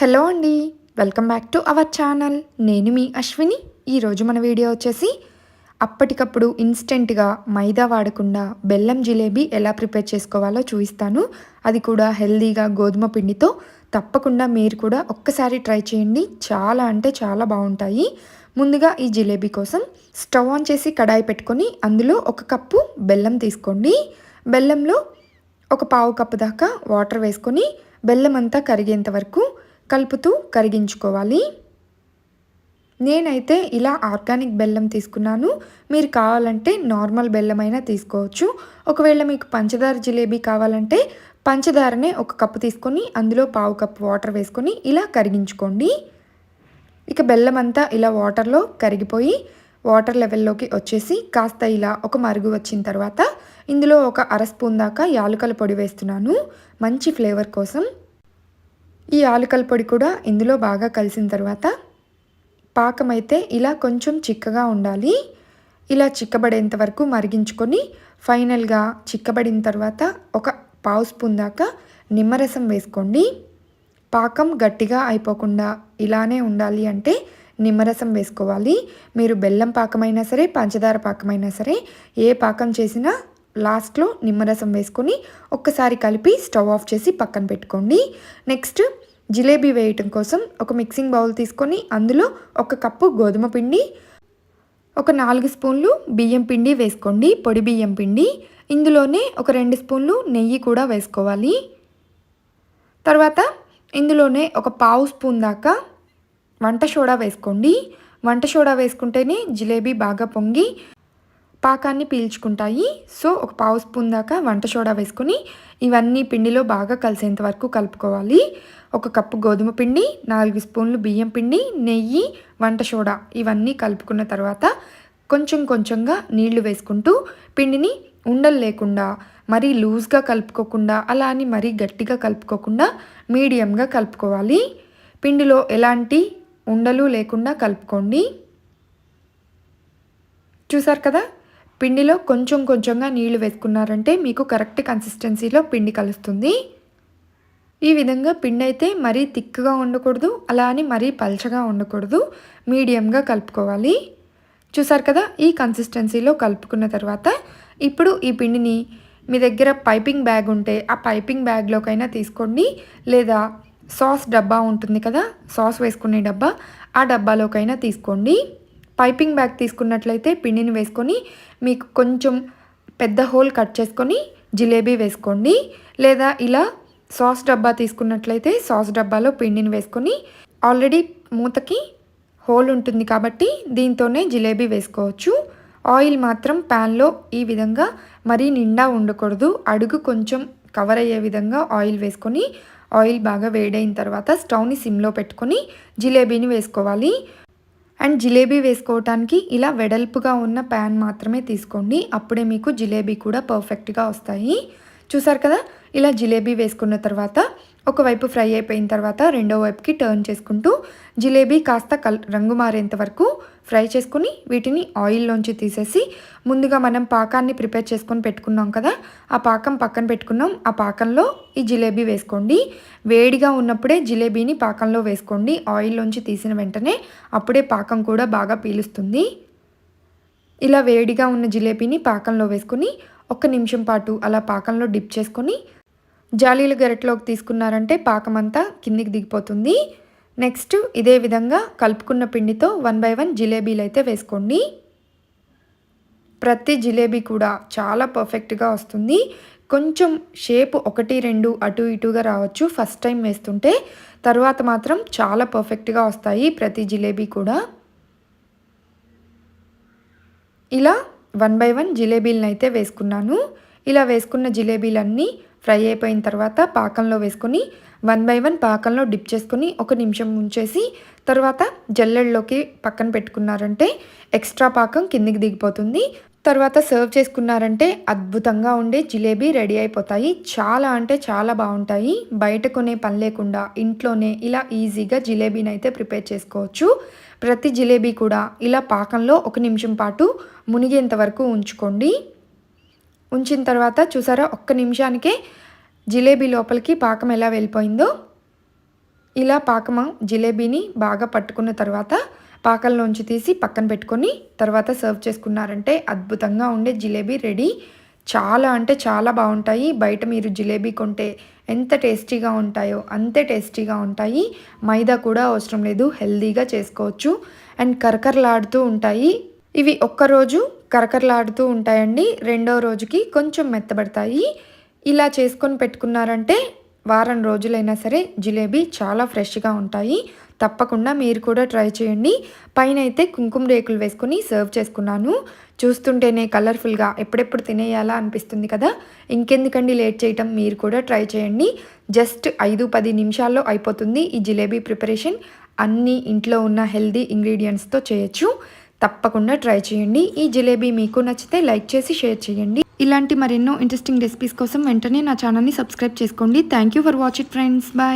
Hello అండి welcome back to our channel. నేను మీ అశ్విని. ఈరోజు మన వీడియో వచ్చేసి అప్పటికప్పుడు ఇన్స్టెంట్గా మైదా వాడకుండా బెల్లం జిలేబీ ఎలా ప్రిపేర్ చేసుకోవాలో చూపిస్తాను. అది కూడా హెల్దీగా గోధుమ పిండితో. తప్పకుండా మీరు కూడా ఒక్కసారి ట్రై చేయండి. చాలా అంటే చాలా బాగుంటాయి. ముందుగా ఈ జిలేబీ కోసం స్టవ్ ఆన్ చేసి కడాయి పెట్టుకొని అందులో ఒక కప్పు బెల్లం తీసుకోండి. బెల్లంలో ఒక పావు కప్పు దాకా వాటర్ వేసుకొని బెల్లం అంతా కరిగేంత వరకు కలుపుతూ కరిగించుకోవాలి. నేనైతే ఇలా ఆర్గానిక్ బెల్లం తీసుకున్నాను. మీరు కావాలంటే నార్మల్ బెల్లం అయినా తీసుకోవచ్చు. ఒకవేళ మీకు పంచదార జిలేబీ కావాలంటే పంచదారనే ఒక కప్పు తీసుకొని అందులో పావు కప్పు వాటర్ వేసుకొని ఇలా కరిగించుకోండి. ఇక బెల్లం అంతా ఇలా వాటర్లో కరిగిపోయి వాటర్ లెవెల్లోకి వచ్చేసి కాస్త ఇలా ఒక మరుగు వచ్చిన తర్వాత ఇందులో ఒక అర స్పూన్ దాకా యాలకల పొడి వేస్తున్నాను. మంచి ఫ్లేవర్ కోసం. ఈ ఆలుకల పొడి కూడా ఇందులో బాగా కలిసిన తర్వాత పాకం అయితే ఇలా కొంచెం చిక్కగా ఉండాలి. ఇలా చిక్కబడేంత వరకు మరిగించుకొని ఫైనల్గా చిక్కబడిన తర్వాత ఒక పావు స్పూన్ దాకా నిమ్మరసం వేసుకోండి. పాకం గట్టిగా అయిపోకుండా ఇలానే ఉండాలి అంటే నిమ్మరసం వేసుకోవాలి. మీరు బెల్లం పాకమైనా సరే పంచదార పాకమైనా సరే ఏ పాకం చేసినా లాస్ట్లో నిమ్మరసం వేసుకొని ఒక్కసారి కలిపి స్టవ్ ఆఫ్ చేసి పక్కన పెట్టుకోండి. నెక్స్ట్ జిలేబీ వేయటం కోసం ఒక మిక్సింగ్ బౌల్ తీసుకొని అందులో ఒక కప్పు గోధుమ పిండి ఒక నాలుగు స్పూన్లు బియ్యం పిండి వేసుకోండి. పొడి బియ్యం పిండి ఇందులోనే ఒక రెండు స్పూన్లు నెయ్యి కూడా వేసుకోవాలి. తర్వాత ఇందులోనే ఒక పావు స్పూన్ దాకా వంట సోడా వేసుకోండి. వంట సోడా వేసుకుంటేనే జిలేబీ బాగా పొంగి పాకాన్ని పీల్చుకుంటాయి. సో ఒక పావు స్పూన్ దాకా వంట సోడా వేసుకొని ఇవన్నీ పిండిలో బాగా కలిసేంత వరకు కలుపుకోవాలి. ఒక కప్పు గోధుమ పిండి నాలుగు స్పూన్లు బియ్యం పిండి నెయ్యి వంట సోడా ఇవన్నీ కలుపుకున్న తర్వాత కొంచెం కొంచెంగా నీళ్ళు వేసుకుంటూ పిండిని ఉండలు లేకుండా మరీ లూజ్గా కలుపుకోకుండా అలా అని మరీ గట్టిగా కలుపుకోకుండా మీడియంగా కలుపుకోవాలి. పిండిలో ఎలాంటి ఉండలు లేకుండా కలుపుకోండి. చూసారు కదా? పిండిలో కొంచెం కొంచెంగా నీళ్ళు వేసుకున్నారంటే మీకు కరెక్ట్ కన్సిస్టెన్సీలో పిండి కలుస్తుంది. ఈ విధంగా పిండి అయితే మరీ థిక్గా ఉండకూడదు అలా అని మరీ పల్చగా ఉండకూడదు. మీడియంగా కలుపుకోవాలి. చూసారు కదా ఈ కన్సిస్టెన్సీలో కలుపుకున్న తర్వాత ఇప్పుడు ఈ పిండిని మీ దగ్గర పైపింగ్ బ్యాగ్ ఉంటే ఆ పైపింగ్ బ్యాగ్లోకైనా తీసుకోండి. లేదా సాస్ డబ్బా ఉంటుంది కదా సాస్ వేసుకునే డబ్బా ఆ డబ్బాలోకైనా తీసుకోండి. పైపింగ్ బ్యాగ్ తీసుకున్నట్లయితే పిండిని వేసుకొని మీకు కొంచెం పెద్ద హోల్ కట్ చేసుకొని జిలేబీ వేసుకోండి. లేదా ఇలా సాస్ డబ్బా తీసుకున్నట్లయితే సాస్ డబ్బాలో పిండిని వేసుకొని ఆల్రెడీ మూతకి హోల్ ఉంటుంది కాబట్టి దీంతోనే జిలేబీ వేసుకోవచ్చు. ఆయిల్ మాత్రం ప్యాన్లో ఈ విధంగా మరీ నిండా ఉండకూడదు. అడుగు కొంచెం కవర్ అయ్యే విధంగా ఆయిల్ వేసుకొని ఆయిల్ బాగా వేడైన తర్వాత స్టవ్ని సిమ్లో పెట్టుకొని జిలేబీని వేసుకోవాలి. అండ్ జిలేబీ వేసుకోవటానికి ఇలా వెడల్పుగా ఉన్న ప్యాన్ మాత్రమే తీసుకోండి. అప్పుడే మీకు జిలేబీ కూడా పర్ఫెక్ట్గా వస్తాయి. చూసారు కదా? ఇలా జిలేబీ వేసుకున్న తర్వాత ఒకవైపు ఫ్రై అయిపోయిన తర్వాత రెండో వైపుకి టర్న్ చేసుకుంటూ జిలేబీ కాస్త కల్ రంగు మారేంత వరకు ఫ్రై చేసుకుని వీటిని ఆయిల్లోంచి తీసేసి ముందుగా మనం పాకాన్ని ప్రిపేర్ చేసుకొని పెట్టుకున్నాం కదా ఆ పాకం పక్కన పెట్టుకున్నాం. ఆ పాకంలో ఈ జిలేబీ వేసుకోండి. వేడిగా ఉన్నప్పుడే జిలేబీని పాకంలో వేసుకోండి. ఆయిల్లోంచి తీసిన వెంటనే అప్పుడే పాకం కూడా బాగా పీలుస్తుంది. ఇలా వేడిగా ఉన్న జిలేబీని పాకంలో వేసుకుని ఒక నిమిషం పాటు అలా పాకంలో డిప్ చేసుకొని జాలీలు గరిటలోకి తీసుకున్నారంటే పాకమంతా కిందికి దిగిపోతుంది. నెక్స్ట్ ఇదే విధంగా కలుపుకున్న పిండితో వన్ బై వన్ జిలేబీలు అయితే వేసుకోండి. ప్రతి జిలేబీ కూడా చాలా పర్ఫెక్ట్గా వస్తుంది. కొంచెం షేప్ ఒకటి రెండు అటు ఇటుగా రావచ్చు ఫస్ట్ టైం వేస్తుంటే. తర్వాత మాత్రం చాలా పర్ఫెక్ట్గా వస్తాయి ప్రతి జిలేబీ కూడా. ఇలా వన్ బై వన్ జిలేబీలను అయితే వేసుకున్నాను. ఇలా వేసుకున్న జిలేబీలన్నీ ఫ్రై అయిపోయిన తర్వాత పాకంలో వేసుకొని వన్ బై వన్ పాకంలో డిప్ చేసుకొని ఒక నిమిషం ఉంచేసి తర్వాత జల్లెడలోకి పక్కన పెట్టుకున్నారంటే ఎక్స్ట్రా పాకం కిందికి దిగిపోతుంది. తర్వాత సర్వ్ చేసుకున్నారంటే అద్భుతంగా ఉండే జిలేబీ రెడీ అయిపోతాయి. చాలా అంటే చాలా బాగుంటాయి. బయట కొనే పని లేకుండా ఇంట్లోనే ఇలా ఈజీగా జిలేబీని అయితే ప్రిపేర్ చేసుకోవచ్చు. ప్రతి జిలేబీ కూడా ఇలా పాకంలో ఒక నిమిషం పాటు మునిగేంత వరకు ఉంచుకోండి. ఉంచిన తర్వాత చూసారా ఒక్క నిమిషానికే జిలేబీ లోపలికి పాకం ఎలా వెళ్ళిపోయిందో. ఇలా పాకం జిలేబీని బాగా పట్టుకున్న తర్వాత పాకంలోంచి తీసి పక్కన పెట్టుకొని తర్వాత సర్వ్ చేసుకున్నారంటే అద్భుతంగా ఉండే జిలేబీ రెడీ. చాలా అంటే చాలా బాగుంటాయి. బయట మీరు జిలేబీ కొంటే ఎంత టేస్టీగా ఉంటాయో అంతే టేస్టీగా ఉంటాయి. మైదా కూడా అవసరం లేదు హెల్దీగా చేసుకోవచ్చు. అండ్ కరకరలాడుతూ ఉంటాయి. ఇవి ఒక్కరోజు కరకరలాడుతూ ఉంటాయండి. రెండో రోజుకి కొంచెం మెత్తబడతాయి. ఇలా చేసుకొని పెట్టుకున్నారంటే వారం రోజులైనా సరే జిలేబీ చాలా ఫ్రెష్గా ఉంటాయి. తప్పకుండా మీరు కూడా ట్రై చేయండి. పైన అయితే కుంకుమ రేకులు వేసుకుని సర్వ్ చేసుకున్నాను. చూస్తుంటేనే కలర్ఫుల్గా ఎప్పుడెప్పుడు తినేయాలా అనిపిస్తుంది కదా? ఇంకెందుకండి లేట్ చేయటం? మీరు కూడా ట్రై చేయండి. జస్ట్ ఐదు పది నిమిషాల్లో అయిపోతుంది ఈ జిలేబీ ప్రిపరేషన్. అన్నీ ఇంట్లో ఉన్న హెల్దీ ఇంగ్రీడియంట్స్తో చేయొచ్చు. తప్పకుండా ట్రై చేయండి. ఈ జిలేబీ మీకు నచ్చితే లైక్ చేసి షేర్ చేయండి. ఇలాంటి మరెన్నో ఇంట్రెస్టింగ్ రెసిపీస్ కోసం వెంటనే నా ఛానల్ని సబ్స్క్రైబ్ చేసుకోండి. Thank you for watch it friends bye